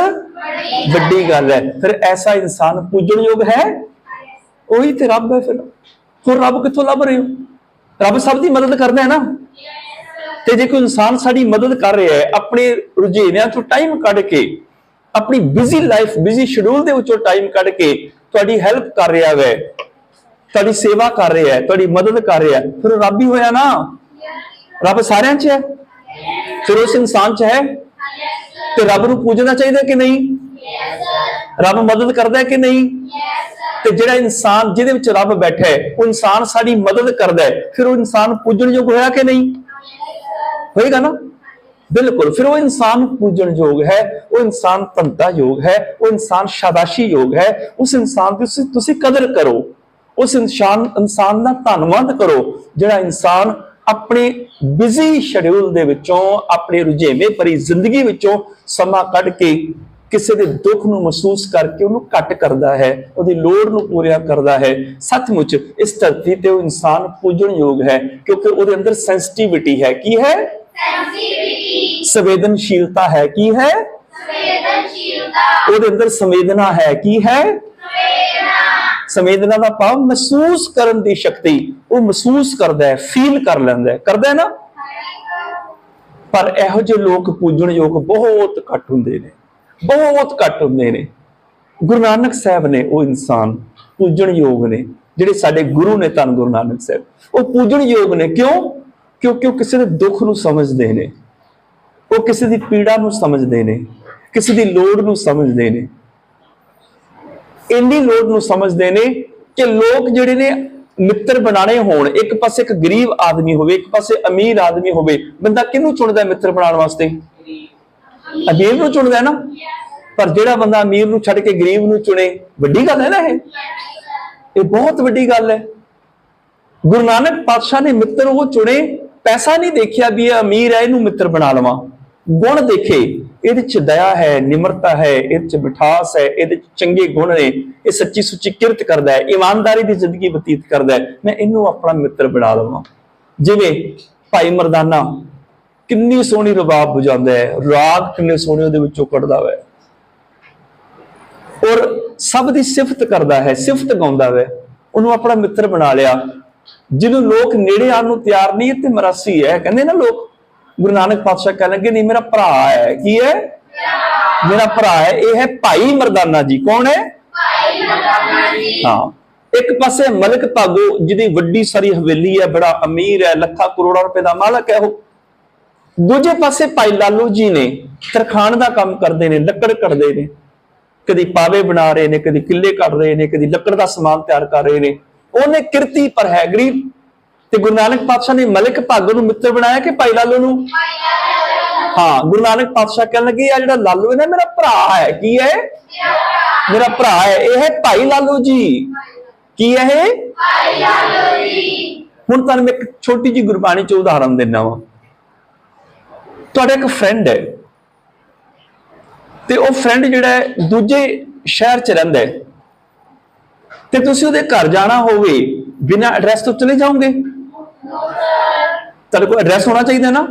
ਵੱਡੀ ਗੱਲ ਹੈ। ਫਿਰ ਐਸਾ ਇਨਸਾਨ ਪੂਜਣਯੋਗ ਹੈ ਉਹੀ ਤੇ ਰੱਬ ਹੈ ਫਿਰ। ਹੋਰ ਰੱਬ ਕਿੱਥੋਂ ਲੱਭ ਰਹੇ ਹੋ? ਰੱਬ ਸਭ ਦੀ ਮਦਦ ਕਰਦਾ ਹੈ ਨਾ? ਤੇ ਜੇ ਕੋਈ ਇਨਸਾਨ ਸਾਡੀ ਮਦਦ ਕਰ ਰਿਹਾ ਹੈ, ਆਪਣੇ ਰੁਝੇਵਿਆਂ ਤੋਂ ਟਾਈਮ ਕੱਢ ਕੇ, ਆਪਣੀ ਬਿਜ਼ੀ ਲਾਈਫ ਬਿਜ਼ੀ ਸ਼ਡਿਊਲ ਦੇ ਵਿੱਚੋਂ ਟਾਈਮ ਕੱਢ ਕੇ ਤੁਹਾਡੀ ਹੈਲਪ ਕਰ ਰਿਹਾ ਹੈ ਤੁਹਾਡੀ ਸੇਵਾ ਕਰ ਰਿਹਾ ਹੈ, ਤੁਹਾਡੀ ਮਦਦ ਕਰ ਰਿਹਾ ਹੈ, ਫਿਰ ਉਹ ਰੱਬ ਹੀ ਹੋਇਆ ਨਾ? ਰੱਬ ਸਾਰਿਆਂ 'ਚ ਹੈ? ਫਿਰ ਉਸ ਇਨਸਾਨ 'ਚ ਹੈ? ਤੇ ਰੱਬ ਨੂੰ ਪੂਜਣਾ ਚਾਹੀਦਾ ਕਿ ਨਹੀਂ? ਰੱਬ ਮਦਦ ਕਰਦਾ ਹੈ ਕਿ ਨਹੀਂ? ਤੇ ਜਿਹੜਾ ਇਨਸਾਨ ਜਿਹਦੇ ਵਿੱਚ ਰੱਬ ਬੈਠਾ ਹੈ, ਉਹ ਇਨਸਾਨ ਸਾਡੀ ਮਦਦ ਕਰਦਾ ਹੈ, ਫਿਰ ਉਹ ਇਨਸਾਨ ਪੂਜਣ ਯੋਗ ਹੋਇਆ ਕਿ ਨਹੀਂ? ਹੋਏਗਾ ਨਾ? ਬਿਲਕੁਲ, ਫਿਰ ਉਹ ਇਨਸਾਨ ਪੂਜਣਯੋਗ ਹੈ, ਉਹ ਇਨਸਾਨ ਧੰਤਾ ਯੋਗ ਹੈ, ਉਹ ਇਨਸਾਨ ਸ਼ਾਬਾਸ਼ੀ ਯੋਗ ਹੈ, ਉਸ ਇਨਸਾਨ ਦੀ ਤੁਸੀਂ ਤੁਸੀਂ ਕਦਰ ਕਰੋ, ਉਸ ਇਨਸਾਨ ਇਨਸਾਨ ਦਾ ਧੰਨਵਾਦ ਕਰੋ, ਜਿਹੜਾ ਇਨਸਾਨ ਆਪਣੇ ਬਿਜ਼ੀ ਸ਼ਡਿਊਲ ਦੇ ਵਿੱਚੋਂ, ਆਪਣੇ ਰੁਝੇਵੇਂ ਭਰੀ ਜ਼ਿੰਦਗੀ ਵਿੱਚੋਂ ਸਮਾਂ ਕੱਢ ਕੇ ਕਿਸੇ ਦੇ ਦੁੱਖ ਨੂੰ ਮਹਿਸੂਸ ਕਰਕੇ ਉਹਨੂੰ ਘੱਟ ਕਰਦਾ ਹੈ ਉਹਦੀ ਲੋੜ ਨੂੰ ਪੂਰਾ ਕਰਦਾ ਹੈ। ਸੱਚਮੁੱਚ ਇਸ ਧਰਤੀ ਤੇ ਉਹ ਇਨਸਾਨ ਪੂਜਣਯੋਗ ਹੈ ਕਿਉਂਕਿ ਉਹਦੇ ਅੰਦਰ ਸੈਂਸਿਟੀਵਿਟੀ ਹੈ। ਕੀ ਹੈ? ਸੰਵੇਦਨਸ਼ੀਲਤਾ ਹੈ। ਕੀ ਹੈ? ਉਹਦੇ ਅੰਦਰ ਸੰਵੇਦਨਾ ਹੈ। ਕੀ ਹੈ? ਸੰਵੇਦਨਾ। ਦਾ ਭਾਵ ਮਹਿਸੂਸ ਕਰਨ ਦੀ ਸ਼ਕਤੀ। ਉਹ ਮਹਿਸੂਸ ਕਰਦਾ ਹੈ ਫੀਲ ਕਰ ਲੈਂਦਾ ਹੈ। ਕਰਦਾ ਹੈ ਨਾ? ਪਰ ਇਹੋ ਜਿਹੇ ਲੋਕ ਪੂਜਣਯੋਗ ਬਹੁਤ ਘੱਟ ਹੁੰਦੇ ਨੇ। ਬਹੁਤ ਘੱਟ ਹੁੰਦੇ ਨੇ। ਗੁਰੂ ਨਾਨਕ ਸਾਹਿਬ ਨੇ ਉਹ ਇਨਸਾਨ ਪੂਜਣਯੋਗ ਨੇ, ਜਿਹੜੇ ਸਾਡੇ ਗੁਰੂ ਨੇ ਧੰਨ ਗੁਰੂ ਨਾਨਕ ਸਾਹਿਬ। ਉਹ ਪੂਜਣਯੋਗ ਨੇ। ਕਿਉਂ? ਕਿਉਂਕਿ ਉਹ ਕਿਸੇ ਦੇ ਦੁੱਖ ਨੂੰ ਸਮਝਦੇ ਨੇ। ਉਹ ਕਿਸੇ ਦੀ ਪੀੜਾ ਨੂੰ ਸਮਝਦੇ ਨੇ। ਕਿਸੇ ਦੀ ਲੋੜ ਨੂੰ ਸਮਝਦੇ ਨੇ। ਇੰਨੀ ਲੋੜ ਨੂੰ ਸਮਝਦੇ ਨੇ ਕਿ ਲੋਕ ਜਿਹੜੇ ਨੇ ਮਿੱਤਰ ਬਣਾਣੇ ਹੋਣ, ਇੱਕ ਪਾਸੇ ਇੱਕ ਗਰੀਬ ਆਦਮੀ ਹੋਵੇ, ਇੱਕ ਪਾਸੇ ਅਮੀਰ ਆਦਮੀ ਹੋਵੇ, ਬੰਦਾ ਕਿਹਨੂੰ ਚੁਣਦਾ ਮਿੱਤਰ ਬਣਾਉਣ ਵਾਸਤੇ? ਅਮੀਰ ਨੂੰ ਚੁਣਦਾ ਹੈ ਨਾ। ਪਰ ਜਿਹੜਾ ਬੰਦਾ ਅਮੀਰ ਨੂੰ ਛੱਡ ਕੇ ਗਰੀਬ ਨੂੰ ਚੁਣੇ, ਵੱਡੀ ਗੱਲ ਹੈ ਨਾ ਇਹ? ਇਹ ਬਹੁਤ ਵੱਡੀ ਗੱਲ ਹੈ। ਗੁਰੂ ਨਾਨਕ ਪਾਤਸ਼ਾਹ ਨੇ ਮਿੱਤਰ ਉਹ ਚੁਣੇ, ਪੈਸਾ ਨਹੀਂ ਦੇਖਿਆ ਵੀ ਇਹ ਅਮੀਰ ਹੈ, ਇਹਨੂੰ ਮਿੱਤਰ ਬਣਾ ਲਵਾਂ। ਗੁਣ ਦੇਖੇ, ਇਹਦੇ ਚ ਦਇਆ ਹੈ, ਨਿਮਰਤਾ ਹੈ, ਇਹਦੇ ਚ ਮਿਠਾਸ ਹੈ, ਇਹਦੇ ਚ ਚੰਗੇ ਗੁਣ ਨੇ, ਇਹ ਸੱਚੀ ਸੁੱਚੀ ਕਿਰਤ ਕਰਦਾ ਹੈ, ਇਮਾਨਦਾਰੀ ਦੀ ਜ਼ਿੰਦਗੀ ਬਤੀਤ ਕਰਦਾ ਹੈ। ਮੈਂ ਇਹਨੂੰ ਆਪਣਾ ਮਿੱਤਰ ਬਣਾ ਲਵਾਂ। ਜਿਵੇਂ ਭਾਈ ਮਰਦਾਨਾ ਕਿੰਨੀ ਸੋਹਣੀ ਰਬਾਬ ਵਜਾਉਂਦਾ ਹੈ ਰਾਗ ਕਿੰਨੇ ਸੋਹਣੇ ਉਹਦੇ ਵਿੱਚੋਂ ਕੱਢਦਾ ਹੈ। ਔਰ ਸਭ ਦੀ ਸਿਫਤ ਕਰਦਾ ਹੈ ਸਿਫਤ ਗਾਉਂਦਾ ਹੈ। ਉਹਨੂੰ ਆਪਣਾ ਮਿੱਤਰ ਬਣਾ ਲਿਆ ਜਿਹਨੂੰ ਲੋਕ ਨੇੜੇ ਆਉਣ ਨੂੰ ਤਿਆਰ ਨਹੀਂ ਤੇ ਮਰਾਸੀ ਹੈ। ਕਹਿੰਦੇ ਨਾ ਲੋਕ ਗੁਰੂ ਨਾਨਕ ਪਾਤਸ਼ਾਹ ਕਹਿਣ ਲੱਗੇ ਨਹੀਂ ਮੇਰਾ ਭਰਾ ਹੈ। ਕੀ ਹੈ? ਮੇਰਾ ਭਰਾ ਹੈ ਇਹ ਹੈ ਭਾਈ ਮਰਦਾਨਾ ਜੀ। ਕੌਣ ਹੈ? ਹਾਂ। ਇੱਕ ਪਾਸੇ ਮਲਕ ਭਾਗੋ ਜਿਹਦੀ ਵੱਡੀ ਸਾਰੀ ਹਵੇਲੀ ਹੈ ਬੜਾ ਅਮੀਰ ਹੈ ਲੱਖਾਂ ਕਰੋੜਾਂ ਰੁਪਏ ਦਾ ਮਾਲਕ ਹੈ ਉਹ। ਦੂਜੇ ਪਾਸੇ ਭਾਈ ਲਾਲੂ ਜੀ ਨੇ ਤਰਖਾਣ ਦਾ ਕੰਮ ਕਰਦੇ ਨੇ ਲੱਕੜ ਕੱਢਦੇ ਨੇ। ਕਦੀ ਪਾਵੇ ਬਣਾ ਰਹੇ ਨੇ ਕਦੀ ਕਿੱਲੇ ਕੱਢ ਰਹੇ ਨੇ ਕਦੀ ਲੱਕੜ ਦਾ ਸਮਾਨ ਤਿਆਰ ਕਰ ਰਹੇ ਨੇ। ਉਹਨੇ ਕਿਰਤੀ ਪਰ ਹੈ ਗਰੀਬ ਤੇ ਗੁਰੂ ਨਾਨਕ ਪਾਤਸ਼ਾਹ ਨੇ ਮਲਕ ਭਾਗੋ ਨੂੰ ਮਿੱਤਰ ਬਣਾਇਆ ਕਿ ਭਾਈ ਲਾਲੂ ਨੂੰ? ਹਾਂ ਗੁਰੂ ਨਾਨਕ ਪਾਤਸ਼ਾਹ ਕਹਿਣ ਲੱਗੇ ਆ ਜਿਹੜਾ ਲਾਲੂ ਹੈ ਨਾ ਮੇਰਾ ਭਰਾ ਹੈ। ਕੀ ਹੈ? ਮੇਰਾ ਭਰਾ ਹੈ। ਇਹ ਹੈ ਭਾਈ ਲਾਲੂ ਜੀ। ਕੀ ਹੈ ਇਹ? ਹੁਣ ਤੁਹਾਨੂੰ ਮੈਂ ਇੱਕ ਛੋਟੀ ਜੀ ਗੁਰਬਾਣੀ ਚ ਉਦਾਹਰਨ ਦਿੰਦਾ ਵਾਂ। ਤੁਹਾਡਾ ਇੱਕ ਫਰੈਂਡ ਹੈ। ਤੇ ਉਹ ਫਰੈਂਡ ਜਿਹੜਾ ਹੈ, ਦੂਜੇ ਸ਼ਹਿਰ ਚ ਰਹਿੰਦਾ ਹੈ। ਤੇ ਤੁਸੀਂ ਉਹਦੇ ਘਰ ਜਾਣਾ ਹੋਵੇ, ਬਿਨਾਂ ਐਡਰੈਸ ਤੋਂ ਚਲੇ ਜਾਓਗੇ? ਤੁਹਾਡੇ ਕੋਲ ਐਡਰੈਸ ਹੋਣਾ ਚਾਹੀਦਾ ਨਾ?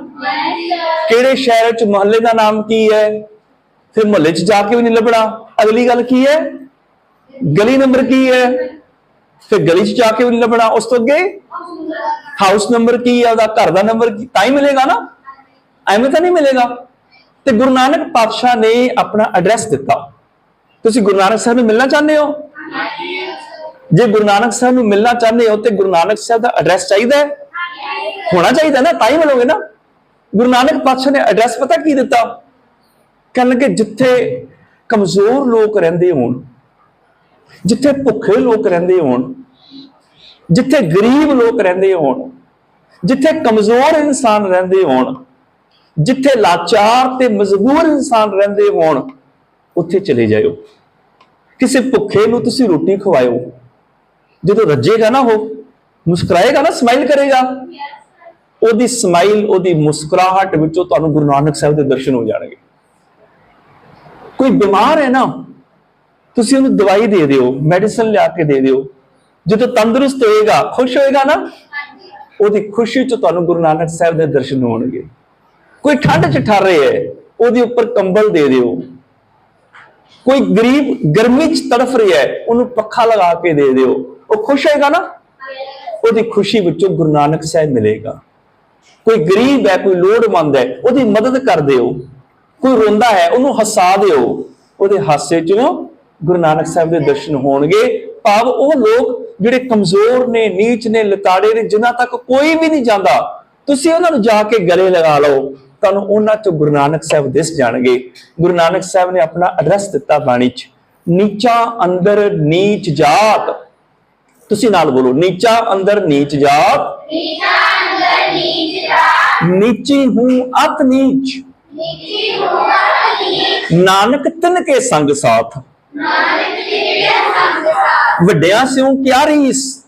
ਕਿਹੜੇ ਸ਼ਹਿਰ ਚ, ਮੁਹੱਲੇ ਦਾ ਨਾਮ ਕੀ ਹੈ? ਫਿਰ ਮੁਹੱਲੇ ਚ ਜਾ ਕੇ ਵੀ ਨਹੀਂ ਲੱਭਣਾ। ਅਗਲੀ ਗੱਲ ਕੀ ਹੈ? ਗਲੀ ਨੰਬਰ ਕੀ ਹੈ? ਫਿਰ ਗਲੀ ਚ ਜਾ ਕੇ ਵੀ ਨਹੀਂ ਲੱਭਣਾ। ਉਸ ਤੋਂ ਅੱਗੇ ਹਾਊਸ ਨੰਬਰ ਕੀ ਹੈ? ਉਹਦਾ ਘਰ ਦਾ ਨੰਬਰ ਕੀ ਤਾਂ ਹੀ ਮਿਲੇਗਾ ਨਾ? ਐਵੇਂ ਤਾਂ ਨਹੀਂ ਮਿਲੇਗਾ। ਤੇ ਗੁਰੂ ਨਾਨਕ ਪਾਤਸ਼ਾਹ ਨੇ ਆਪਣਾ ਐਡਰੈਸ ਦਿੱਤਾ। ਤੁਸੀਂ ਗੁਰੂ ਨਾਨਕ ਸਾਹਿਬ ਨੂੰ ਮਿਲਣਾ ਚਾਹੁੰਦੇ ਹੋ? ਜੇ ਗੁਰੂ ਨਾਨਕ ਸਾਹਿਬ ਨੂੰ ਮਿਲਣਾ ਚਾਹੁੰਦੇ ਹੋ, ਤੇ ਗੁਰੂ ਨਾਨਕ ਸਾਹਿਬ ਦਾ ਐਡਰੈਸ ਚਾਹੀਦਾ ਹੈ? ਹੋਣਾ ਚਾਹੀਦਾ ਨਾ, ਤਾਂ ਹੀ ਮਿਲੋਗੇ ਨਾ। ਗੁਰੂ ਨਾਨਕ ਪਾਤਸ਼ਾਹ ਨੇ ਐਡਰੈਸ ਪਤਾ ਕੀ ਦਿੱਤਾ? ਕਹਿਣ ਲੱਗੇ, ਜਿੱਥੇ ਕਮਜ਼ੋਰ ਲੋਕ ਰਹਿੰਦੇ ਹੋਣ, ਜਿੱਥੇ ਭੁੱਖੇ ਲੋਕ ਰਹਿੰਦੇ ਹੋਣ, ਜਿੱਥੇ ਗਰੀਬ ਲੋਕ ਰਹਿੰਦੇ ਹੋਣ, ਜਿੱਥੇ ਕਮਜ਼ੋਰ ਇਨਸਾਨ ਰਹਿੰਦੇ ਹੋਣ ਜਿੱਥੇ ਲਾਚਾਰ ਤੇ ਮਜਬੂਰ ਇਨਸਾਨ ਰਹਿੰਦੇ ਹੋਣ, ਉੱਥੇ ਚਲੇ ਜਾਇਓ। ਕਿਸੇ ਭੁੱਖੇ ਨੂੰ ਤੁਸੀਂ ਰੋਟੀ ਖਵਾਇਓ। ਜਦੋਂ ਰੱਜੇਗਾ ਨਾ ਉਹ, ਮੁਸਕਰਾਏਗਾ ਨਾ ਸਮਾਈਲ ਕਰੇਗਾ? ਉਹਦੀ ਸਮਾਈਲ ਉਹਦੀ ਮੁਸਕਰਾਹਟ ਵਿੱਚੋਂ ਤੁਹਾਨੂੰ ਗੁਰੂ ਨਾਨਕ ਸਾਹਿਬ ਦੇ ਦਰਸ਼ਨ ਹੋ ਜਾਣਗੇ। ਕੋਈ ਬਿਮਾਰ ਹੈ ਨਾ, ਤੁਸੀਂ ਉਹਨੂੰ ਦਵਾਈ ਦੇ ਦਿਓ ਮੈਡੀਸਨ ਲਿਆ ਕੇ ਦੇ ਦਿਓ। ਜਦੋਂ ਤੰਦਰੁਸਤ ਹੋਏਗਾ, ਖੁਸ਼ ਹੋਏਗਾ ਨਾ, ਉਹਦੀ ਖੁਸ਼ੀ ਚ ਤੁਹਾਨੂੰ ਗੁਰੂ ਨਾਨਕ ਸਾਹਿਬ ਦੇ ਦਰਸ਼ਨ ਹੋਣਗੇ। ਕੋਈ ਠੰਡ ਚ ਠਰ ਰਿਹਾ ਹੈ, ਉਹਦੇ ਉੱਪਰ ਕੰਬਲ ਦੇ ਦਿਓ। ਕੋਈ ਗਰੀਬ ਗਰਮੀ ਚ ਤੜਫ ਰਿਹਾ ਹੈ, ਉਹਨੂੰ ਪੱਖਾ ਲਗਾ ਕੇ ਦੇ ਦਿਓ। ਉਹ ਖੁਸ਼ ਹੋਏਗਾ ਨਾ? ਉਹਦੀ ਖੁਸ਼ੀ ਵਿੱਚੋਂ ਗੁਰੂ ਨਾਨਕ ਸਾਹਿਬ ਮਿਲੇਗਾ। ਕੋਈ ਗਰੀਬ ਹੈ, ਕੋਈ ਲੋੜਵੰਦ ਹੈ, ਉਹਦੀ ਮਦਦ ਕਰ ਦਿਓ। ਕੋਈ ਰੋਂਦਾ ਹੈ, ਉਹਨੂੰ ਹਸਾ ਦਿਓ। ਉਹਦੇ ਹਾਸੇ ਚੋਂ ਗੁਰੂ ਨਾਨਕ ਸਾਹਿਬ ਦੇ ਦਰਸ਼ਨ ਹੋਣਗੇ। ਭਾਵ ਉਹ ਲੋਕ ਜਿਹੜੇ ਕਮਜ਼ੋਰ ਨੇ, ਨੀਚ ਨੇ, ਲਤਾੜੇ ਨੇ, ਜਿਨ੍ਹਾਂ ਤੱਕ ਕੋਈ ਵੀ ਨਹੀਂ ਜਾਂਦਾ, ਤੁਸੀਂ ਉਹਨਾਂ ਨੂੰ ਜਾ ਕੇ ਗਲੇ ਲਗਾ ਲਓ। ਤੁਹਾਨੂੰ ਉਹਨਾਂ ਚੋਂ ਗੁਰੂ ਨਾਨਕ ਸਾਹਿਬ ਦਿਸ ਜਾਣਗੇ। ਗੁਰੂ ਨਾਨਕ ਸਾਹਿਬ ਨੇ ਆਪਣਾ ਅਡਰੈਸ ਦਿੱਤਾ ਬਾਣੀ 'ਚ। ਨੀਚਾ ਅੰਦਰ ਨੀਚ ਜਾਤ। ਤੁਸੀਂ ਨਾਲ ਬੋਲੋ ਨੀਚਾ ਅੰਦਰ ਨੀਚ ਜਾਤ। ਨੀਚ ਨੀਚੀ ਹੂੰ ਅਤ ਨੀਚ। ਨਾਨਕ ਤਨ ਕੇ ਸੰਗ ਸਾਥ। ਵੱਡਿਆਂ ਸਿਉ ਕਿਆ ਰੀਸ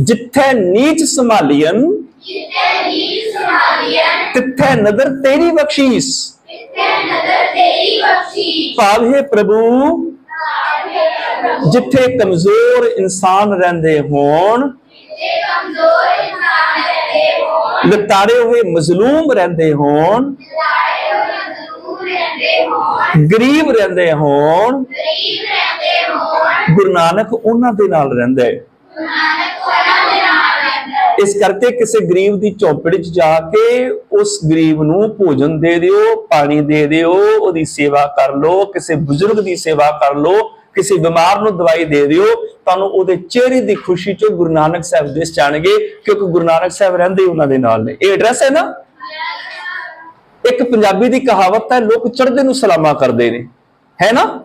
ਜਿੱਥੇ ਨੀਚ ਸੰਭਾਲੀਨ ਤਿੱਥੈ ਨਦਰ ਤੇਰੀ ਬਖਸ਼ੀਸ। ਤਿੱਥੈ ਨਦਰ ਤੇਰੀ ਬਖਸ਼ੀਸ। ਭਾਵ ਪ੍ਰਭੂ। ਜਿੱਥੇ ਕਮਜ਼ੋਰ ਇਨਸਾਨ ਰਹਿੰਦੇ ਹੋਣ ਜਿੱਥੇ ਹੋਏ ਮਜ਼ਲੂਮ ਰਹਿੰਦੇ ਹੋਣ ਗਰੀਬ ਰਹਿੰਦੇ ਹੋਣ ਗਰੀਬ ਰਹਿੰਦੇ ਹੋਣ। ਗੁਰੂ ਨਾਨਕ ਉਹਨਾਂ ਦੇ ਨਾਲ ਰਹਿੰਦਾ। ਹੈ ਇਸ ਕਰਕੇ ਕਿਸੇ ਗਰੀਬ ਦੀ ਝੌਂਪੜੀ 'ਚ ਜਾ ਕੇ ਉਸ ਗਰੀਬ ਨੂੰ ਭੋਜਨ ਦੇ ਦਿਓ, ਪਾਣੀ ਦੇ ਦਿਓ, ਉਹਦੀ ਸੇਵਾ ਕਰ ਲਓ, ਕਿਸੇ ਬਜ਼ੁਰਗ ਦੀ ਸੇਵਾ ਕਰ ਲਓ, ਕਿਸੇ ਬਿਮਾਰ ਨੂੰ ਦਵਾਈ ਦੇ ਦਿਓ, ਤੁਹਾਨੂੰ ਉਹਦੇ ਚਿਹਰੇ ਦੀ ਖੁਸ਼ੀ 'ਚੋਂ ਗੁਰੂ ਨਾਨਕ ਸਾਹਿਬ ਦਿਸ ਜਾਣਗੇ, ਕਿਉਂਕਿ ਗੁਰੂ ਨਾਨਕ ਸਾਹਿਬ ਰਹਿੰਦੇ ਉਹਨਾਂ ਦੇ ਨਾਲ ਨੇ। ਇਹ ਐਡਰੈਸ ਹੈ ਨਾ? ਇੱਕ ਪੰਜਾਬੀ ਦੀ ਕਹਾਵਤ ਹੈ, ਲੋਕ ਚੜ੍ਹਦੇ ਨੂੰ ਸਲਾਮਾ ਕਰਦੇ ਨੇ। ਹੈ ਨਾ?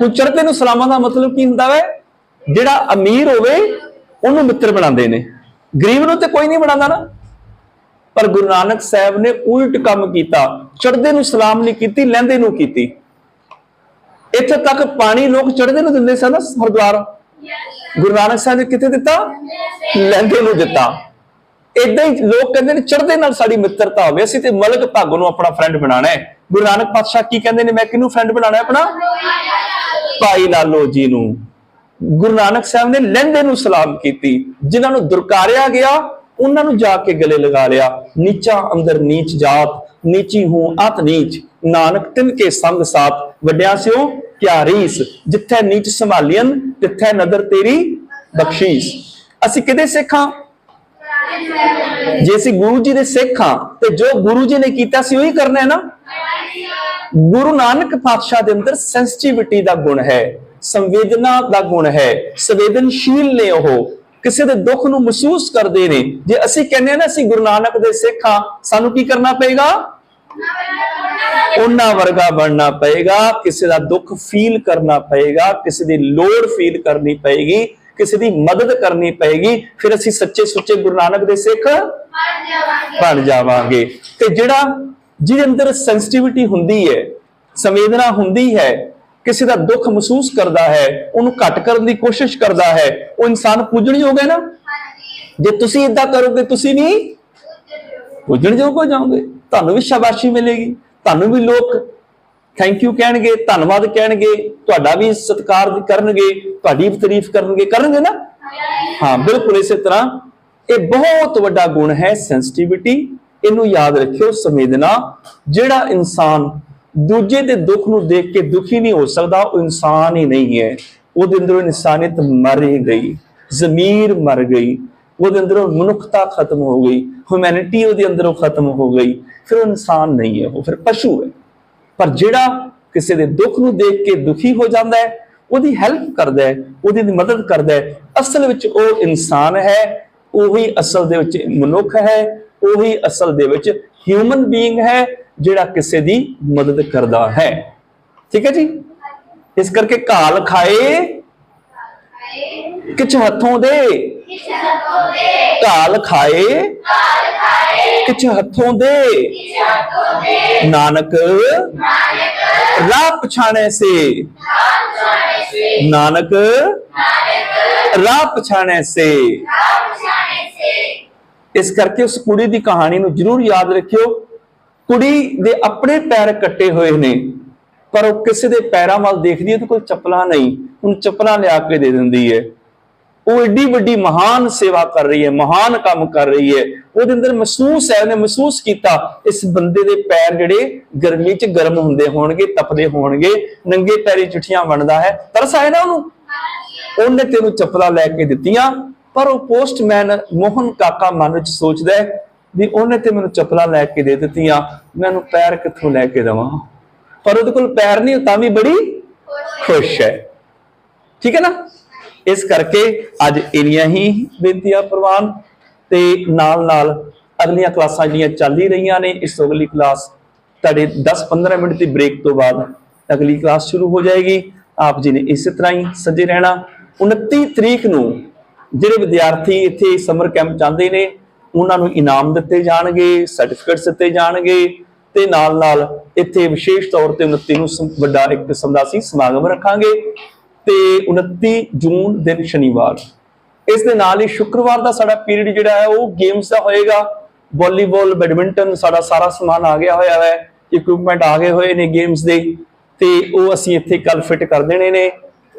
ਹੁਣ ਚੜ੍ਹਦੇ ਨੂੰ ਸਲਾਮਾ ਦਾ ਮਤਲਬ ਕੀ ਹੁੰਦਾ ਹੈ? ਜਿਹੜਾ ਅਮੀਰ ਹੋਵੇ, ਉਹਨੂੰ ਮਿੱਤਰ ਬਣਾਉਂਦੇ ਨੇ। ਗਰੀਬ ਨੂੰ ਤੇ ਕੋਈ ਨਹੀਂ ਬਣਾਉਂਦਾ ਨਾ। ਪਰ ਗੁਰੂ ਨਾਨਕ ਸਾਹਿਬ ਨੇ ਉਲਟ ਕੰਮ ਕੀਤਾ, ਚੜ੍ਹਦੇ ਨੂੰ ਸਲਾਮ ਨਹੀਂ ਕੀਤੀ, ਲਹਿੰਦੇ ਨੂੰ ਕੀਤੀ। ਇੱਥੇ ਤੱਕ ਪਾਣੀ ਲੋਕ ਚੜ੍ਹਦੇ ਨੂੰ ਦਿੰਦੇ ਸਨ ਨਾ ਹਰਦੁਆਰ ਗੁਰੂ ਨਾਨਕ ਸਾਹਿਬ ਨੇ ਕਿੱਥੇ ਦਿੱਤਾ? ਲਹਿੰਦੇ ਨੂੰ ਦਿੱਤਾ। ਇਦਾਂ ਹੀ ਲੋਕ ਕਹਿੰਦੇ ਨੇ ਚੜ੍ਹਦੇ ਨਾਲ ਸਾਡੀ ਮਿੱਤਰਤਾ ਹੋਵੇ, ਅਸੀਂ ਤੇ ਮਲਕ ਭਾਗੋ ਨੂੰ ਆਪਣਾ ਫਰੈਂਡ ਬਣਾਉਣਾ ਹੈ। ਗੁਰੂ ਨਾਨਕ ਪਾਤਸ਼ਾਹ ਕੀ ਕਹਿੰਦੇ ਨੇ, ਮੈਂ ਕਿਹਨੂੰ ਫਰੈਂਡ ਬਣਾਉਣਾ ਹੈ ਆਪਣਾ? ਭਾਈ ਲਾਲੋ ਜੀ ਨੂੰ। ਗੁਰੂ ਨਾਨਕ ਸਾਹਿਬ ਨੇ ਲਹਿੰਦੇ ਨੂੰ ਸਲਾਮ ਕੀਤੀ, ਜਿਨ੍ਹਾਂ ਨੂੰ ਦੁਰਕਾਰਿਆ ਗਿਆ, ਉਹਨਾਂ ਨੂੰ ਜਾ ਕੇ ਗਲੇ ਲਗਾ ਲਿਆ। ਨੀਚਾ ਅੰਦਰ ਨੀਚ ਜਾਤ, ਨੀਚੀ ਹੂੰ ਅਤ ਨੀਚ। ਨਾਨਕ ਤਿਨ ਕੇ ਸੰਗ ਸਾਥ ਵੱਡਿਆ ਸਿਓ ਕਿਆ ਰੀਸ ਜਿੱਥੇ ਨੀਚ ਸੰਭਾਲੀਅਨ ਤਿੱਥੇ ਨਦਰ ਤੇਰੀ ਬਖਸ਼ੀਸ। ਅਸੀਂ ਕਿਹਦੇ ਸਿੱਖਾਂ ਜੇ ਅਸੀਂ ਗੁਰੂ ਜੀ ਦੇ ਸਿੱਖ ਹਾਂ, ਤੇ ਜੋ ਗੁਰੂ ਜੀ ਨੇ ਕੀਤਾ ਸੀ ਉਹੀ ਕਰਨਾ ਹੈ ਨਾ? ਗੁਰੂ ਨਾਨਕ ਪਾਤਸ਼ਾਹ ਦੇ ਅੰਦਰ ਸੈਂਸਿਟੀਵਿਟੀ ਦਾ ਗੁਣ ਹੈ। ਸੰਵੇਦਨਾ ਦਾ ਗੁਣ ਹੈ। ਸੰਵੇਦਨਸ਼ੀਲ ਨੇ ਉਹ। ਕਿਸੇ ਦੇ ਦੁੱਖ ਨੂੰ ਮਹਿਸੂਸ ਕਰਦੇ ਨੇ। ਜੇ ਅਸੀਂ ਕਹਿੰਦੇ ਹਾਂ ਨਾ, ਅਸੀਂ ਗੁਰੂ ਨਾਨਕ ਦੇ ਸਿੱਖ ਹਾਂ, ਸਾਨੂੰ ਕੀ ਕਰਨਾ ਪਏਗਾ? ਉਹਨਾਂ ਵਰਗਾ ਬਣਨਾ ਪਏਗਾ। ਕਿਸੇ ਦਾ ਦੁੱਖ ਫੀਲ ਕਰਨਾ ਪਏਗਾ। ਕਿਸੇ ਦੀ ਲੋੜ ਫੀਲ ਕਰਨੀ ਪਏਗੀ। ਕਿਸੇ ਦੀ ਮਦਦ ਕਰਨੀ ਪਏਗੀ। ਫਿਰ ਅਸੀਂ ਸੱਚੇ ਸੁੱਚੇ ਗੁਰੂ ਨਾਨਕ ਦੇ ਸਿੱਖ ਬਣ ਜਾਵਾਂਗੇ। ਤੇ ਜਿਹੜਾ ਜਿਹਦੇ ਅੰਦਰ ਸੈਂਸਿਟੀਵਿਟੀ ਹੁੰਦੀ ਹੈ, ਸੰਵੇਦਨਾ ਹੁੰਦੀ ਹੈ ਕਿਸੇ ਦਾ ਦੁੱਖ ਮਹਿਸੂਸ ਕਰਦਾ ਹੈ ਉਹਨੂੰ ਘਟ ਕਰਨ ਦੀ ਕੋਸ਼ਿਸ਼ ਕਰਦਾ ਹੈ ਉਹ ਇਨਸਾਨ ਪੂਜਣੀ ਹੋ ਨਾ? ਜੇ ਤੁਸੀਂ ਇਦਾਂ ਕਰੋਗੇ ਤੁਸੀਂ ਨਹੀਂ ਪੂਜਣ ਜੋਗ ਹੋ ਜਾਓਗੇ। ਤੁਹਾਨੂੰ ਵੀ ਸ਼ਾਬਾਸ਼ੀ ਮਿਲੇਗੀ ਤੁਹਾਨੂੰ ਵੀ ਲੋਕ ਥੈਂਕ ਯੂ ਕਹਿਣਗੇ ਧੰਨਵਾਦ ਕਹਿਣਗੇ ਤੁਹਾਡਾ ਵੀ ਸਤਿਕਾਰ ਵੀ ਕਰਨਗੇ ਤੁਹਾਡੀ ਵੀ ਤਾਰੀਫ ਕਰਨਗੇ ਕਰਨਗੇ ਨਾ? ਹਾਂ ਬਿਲਕੁਲ ਇਸੇ ਤਰ੍ਹਾਂ। ਇਹ ਬਹੁਤ ਵੱਡਾ ਗੁਣ ਹੈ ਸੈਂਸਿਟੀਵਿਟੀ। ਇਹਨੂੰ ਯਾਦ ਰੱਖਿਓ ਸੰਵੇਦਨਾ ਜਿਹੜਾ ਇਨਸਾਨ ਦੂਜੇ ਦੇ ਦੁੱਖ ਨੂੰ ਦੇਖ ਕੇ ਦੁਖੀ ਨਹੀਂ ਹੋ ਸਕਦਾ, ਉਹ ਇਨਸਾਨ ਹੀ ਨਹੀਂ ਹੈ। ਉਹਦੇ ਅੰਦਰੋਂ ਇਨਸਾਨੀਅਤ ਮਰ ਗਈ, ਜ਼ਮੀਰ ਮਰ ਗਈ, ਉਹਦੇ ਅੰਦਰੋਂ ਮਨੁੱਖਤਾ ਖਤਮ ਹੋ ਗਈ ਹਿਊਮੈਨਿਟੀ ਉਹਦੇ ਅੰਦਰੋਂ ਖਤਮ ਹੋ ਗਈ, ਫਿਰ ਉਹ ਇਨਸਾਨ ਨਹੀਂ ਹੈ, ਉਹ ਫਿਰ ਪਸ਼ੂ ਹੈ। ਪਰ ਜਿਹੜਾ ਕਿਸੇ ਦੇ ਦੁੱਖ ਨੂੰ ਦੇਖ ਕੇ ਦੁਖੀ ਹੋ ਜਾਂਦਾ ਹੈ, ਉਹਦੀ ਹੈਲਪ ਕਰਦਾ ਹੈ, ਉਹਦੀ ਮਦਦ ਕਰਦਾ ਹੈ, ਅਸਲ ਵਿੱਚ ਉਹ ਇਨਸਾਨ ਹੈ, ਉਹੀ ਅਸਲ ਦੇ ਵਿੱਚ ਮਨੁੱਖ ਹੈ, ਉਹੀ ਅਸਲ ਦੇ ਵਿੱਚ ਹਿਊਮਨ ਬੀਇੰਗ ਹੈ ਜਿਹੜਾ ਕਿਸੇ ਦੀ ਮਦਦ ਕਰਦਾ ਹੈ। ਠੀਕ ਹੈ ਜੀ? ਇਸ ਕਰਕੇ ਘਾਲ ਖਾਏ। ਕਿਛ ਹੱਥੋਂ ਦੇ। ਘਾਲ ਖਾਏ। ਕਿਛ ਹੱਥੋਂ ਦੇ। ਨਾਨਕ। ਰਾਹ ਪਛਾਣੇ ਸੇ। ਨਾਨਕ। ਰਾਹ ਪਛਾਣੇ ਸੇ। ਇਸ ਕਰਕੇ ਉਸ ਕੁੜੀ ਦੀ ਕਹਾਣੀ ਨੂੰ ਜਰੂਰ ਯਾਦ ਰੱਖਿਓ। ਕੁੜੀ ਦੇ ਆਪਣੇ ਪੈਰ ਕੱਟੇ ਹੋਏ ਨੇ, ਪਰ ਉਹ ਕਿਸੇ ਦੇ ਪੈਰਾਂ ਵੱਲ ਦੇਖਦੀ ਹੈ ਤੇ ਕੋਈ ਚੱਪਲਾਂ ਨਹੀਂ, ਉਹਨੂੰ ਚੱਪਲਾਂ ਲਿਆ ਕੇ ਦੇ ਦਿੰਦੀ ਹੈ। ਉਹ ਏਡੀ ਵੱਡੀ ਮਹਾਨ ਸੇਵਾ ਕਰ ਰਹੀ ਹੈ, ਮਹਾਨ ਕੰਮ ਕਰ ਰਹੀ ਹੈ। ਉਹਦੇ ਅੰਦਰ ਮਹਿਸੂਸ ਹੈ, ਉਹਨੇ ਮਹਿਸੂਸ ਕੀਤਾ, ਇਸ ਬੰਦੇ ਦੇ ਪੈਰ ਜਿਹੜੇ ਗਰਮੀ 'ਚ ਗਰਮ ਹੁੰਦੇ ਹੋਣਗੇ, ਤਪਦੇ ਹੋਣਗੇ, ਨੰਗੇ ਪੈਰੀ ਚਿੱਠੀਆਂ ਵੰਡਦਾ ਹੈ। ਤਰਸ ਆਇਆ ਨਾ ਉਹਨੂੰ? ਉਹਨੇ ਤੈਨੂੰ ਚੱਪਲਾਂ ਲੈ ਕੇ ਦਿੱਤੀਆਂ, ਪਰ ਉਹ ਪੋਸਟਮੈਨ ਮੋਹਨ ਕਾਕਾ ਮਨ ਵਿੱਚ ਸੋਚਦਾ ਹੈ ਵੀ ਉਹਨੇ ਤੇ ਮੈਨੂੰ ਚੱਪਲਾਂ ਲੈ ਕੇ ਦੇ ਦਿੱਤੀਆਂ ਮੈਨੂੰ ਪੈਰ ਕਿੱਥੋਂ ਲੈ ਕੇ ਦੇਵਾਂ? ਪਰ ਉਹਦੇ ਕੋਲ ਪੈਰ ਨਹੀਂ ਤਾਂ ਵੀ ਬੜੀ ਖੁਸ਼ ਹੈ। ਠੀਕ ਹੈ ਨਾ? ਇਸ ਕਰਕੇ ਅੱਜ ਇੰਨੀਆਂ ਹੀ ਬੇਨਤੀਆਂ ਪ੍ਰਵਾਨ ਤੇ ਨਾਲ ਨਾਲ ਅਗਲੀਆਂ ਕਲਾਸਾਂ ਜਿਹੜੀਆਂ ਚੱਲ ਹੀ ਰਹੀਆਂ ਨੇ, ਇਸ ਤੋਂ ਅਗਲੀ ਕਲਾਸ ਤੁਹਾਡੇ 10-15 ਮਿੰਟ ਦੀ ਬ੍ਰੇਕ ਤੋਂ ਬਾਅਦ ਅਗਲੀ ਕਲਾਸ ਸ਼ੁਰੂ ਹੋ ਜਾਏਗੀ। ਆਪ ਜੀ ਨੇ ਇਸੇ ਤਰ੍ਹਾਂ ਹੀ ਸੱਜੇ ਰਹਿਣਾ। 29 ਤਰੀਕ ਨੂੰ ਜਿਹੜੇ ਵਿਦਿਆਰਥੀ ਇੱਥੇ ਸਮਰ ਕੈਂਪ ਜਾਂਦੇ ਨੇ ਉਹਨਾਂ ਨੂੰ ਇਨਾਮ ਦਿੱਤੇ ਜਾਣਗੇ ਸਰਟੀਫਿਕੇਟਸ ਦਿੱਤੇ ਜਾਣਗੇ ਤੇ ਨਾਲ ਨਾਲ ਇੱਥੇ ਵਿਸ਼ੇਸ਼ ਤੌਰ ਤੇ 29 ਨੂੰ ਵੱਡਾ ਇੱਕ ਕਿਸਮ ਦਾ ਅਸੀਂ ਸਮਾਗਮ ਰੱਖਾਂਗੇ ਤੇ 29 ਜੂਨ ਦਿਨ ਸ਼ਨੀਵਾਰ। ਇਸ ਦੇ ਨਾਲ ਹੀ ਸ਼ੁੱਕਰਵਾਰ ਦਾ ਸਾਡਾ ਪੀਰੀਅਡ ਜਿਹੜਾ ਹੈ ਉਹ ਗੇਮਸ ਦਾ ਹੋਏਗਾ। ਵਾਲੀਬਾਲ, ਬੈਡਮਿੰਟਨ ਸਾਡਾ ਸਾਰਾ ਸਮਾਨ ਆ ਗਿਆ ਹੋਇਆ ਹੈ ਇਕਵਿਪਮੈਂਟ ਆ ਗਏ ਹੋਏ ਨੇ ਗੇਮਸ ਦੇ ਤੇ ਉਹ ਅਸੀਂ ਇੱਥੇ ਕੱਲ ਫਿੱਟ ਕਰ ਦੇਣੇ ਨੇ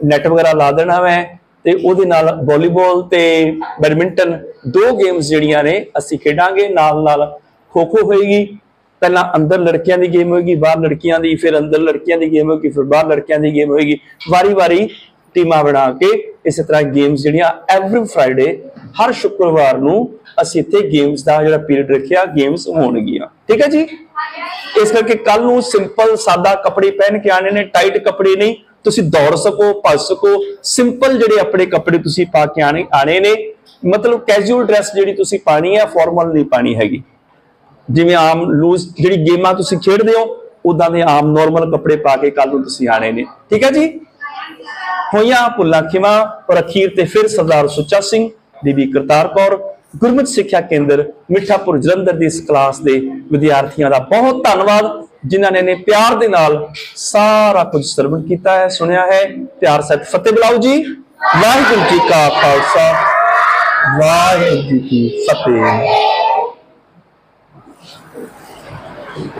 ਨੈਟ ਵਗੈਰਾ ਲਾ ਦੇਣਾ ਹੈ ਤੇ ਉਹਦੇ ਨਾਲ ਵਾਲੀਬਾਲ ਤੇ ਬੈਡਮਿੰਟਨ ਦੋ ਗੇਮਸ ਜਿਹੜੀਆਂ ਨੇ, ਅਸੀਂ ਖੇਡਾਂਗੇ, ਨਾਲ ਨਾਲ ਖੋ ਖੋ ਹੋਏਗੀ। ਪਹਿਲਾਂ ਅੰਦਰ ਲੜਕੀਆਂ ਦੀ ਗੇਮ ਹੋਏਗੀ, ਬਾਹਰ ਲੜਕੀਆਂ ਦੀ, ਫਿਰ ਅੰਦਰ ਲੜਕੀਆਂ ਦੀ ਗੇਮ ਹੋਏਗੀ, ਫਿਰ ਬਾਹਰ ਲੜਕਿਆਂ ਦੀ ਗੇਮ ਹੋਏਗੀ। ਵਾਰੀ-ਵਾਰੀ ਟੀਮਾਂ ਬਣਾ ਕੇ ਇਸੇ ਤਰ੍ਹਾਂ ਗੇਮਸ ਜਿਹੜੀਆਂ ਐਵਰੀ ਫਰਾਈਡੇ ਹਰ ਸ਼ੁੱਕਰਵਾਰ ਨੂੰ ਅਸੀਂ ਇੱਥੇ ਗੇਮਸ ਦਾ ਜਿਹੜਾ ਪੀਰੀਅਡ ਰੱਖਿਆ ਗੇਮਸ ਹੋਣਗੀਆਂ। ਠੀਕ ਹੈ ਜੀ? ਇਸ ਕਰਕੇ ਕੱਲ ਨੂੰ ਸਿੰਪਲ ਸਾਦਾ ਕੱਪੜੇ ਪਹਿਨ ਕੇ ਆਣੇ ਨੇ ਟਾਈਟ ਕੱਪੜੇ ਨਹੀਂ ਤੁਸੀਂ ਦੌੜ ਸਕੋ, ਭੱਜ ਸਕੋ ਸਿੰਪਲ ਜਿਹੜੇ ਆਪਣੇ ਕੱਪੜੇ ਤੁਸੀਂ ਪਾ ਕੇ ਆਣੇ ਆਣੇ ਨੇ, ਮਤਲਬ ਕੈਜੂਅਲ ਡਰੈਸ ਜਿਹੜੀ ਤੁਸੀਂ ਪਾਣੀ ਹੈ ਫਾਰਮਲ ਨਹੀਂ ਪਾਣੀ ਹੈਗੀ। ਜਿਵੇਂ ਆਮ ਲੂਜ਼ ਜਿਹੜੀ ਗੇਮਾਂ ਤੁਸੀਂ ਖੇਡਦੇ ਹੋ ਉਦਾਂ ਦੇ ਆਮ ਨਾਰਮਲ ਕੱਪੜੇ ਪਾ ਕੇ ਕੱਲ ਨੂੰ ਤੁਸੀਂ ਆਣੇ ਨੇ। ਠੀਕ ਹੈ ਜੀ? ਹੋਈਆਂ ਭੁੱਲਾਂ ਖਿਮਾ, ਔਰ ਅਖੀਰ ਤੇ ਫਿਰ ਸਰਦਾਰ ਸੁੱਚਾ ਸਿੰਘ, ਬੀਬੀ ਕਰਤਾਰ ਕੌਰ ਗੁਰਮੁਖ ਸਿੱਖਿਆ ਕੇਂਦਰ, ਮਿੱਠਾਪੁਰ ਜਲੰਧਰ ਦੀ ਇਸ ਕਲਾਸ ਦੇ ਵਿਦਿਆਰਥੀਆਂ ਦਾ ਬਹੁਤ ਧੰਨਵਾਦ। ਜਿਨ੍ਹਾਂ ਨੇ ਨੇ ਪਿਆਰ ਦੇ ਨਾਲ ਸਾਰਾ ਕੁਝ ਸਰਵਣ ਕੀਤਾ ਹੈ, ਸੁਣਿਆ ਹੈ। ਪਿਆਰ ਸਤ ਫਤਿਹ ਬੁਲਾਓ ਜੀ। ਵਾਹਿਗੁਰੂ ਜੀ ਕਾ ਖਾਲਸਾ। ਵਾਹਿਗੁਰੂ ਜੀ ਕੀ ਫਤਿਹ।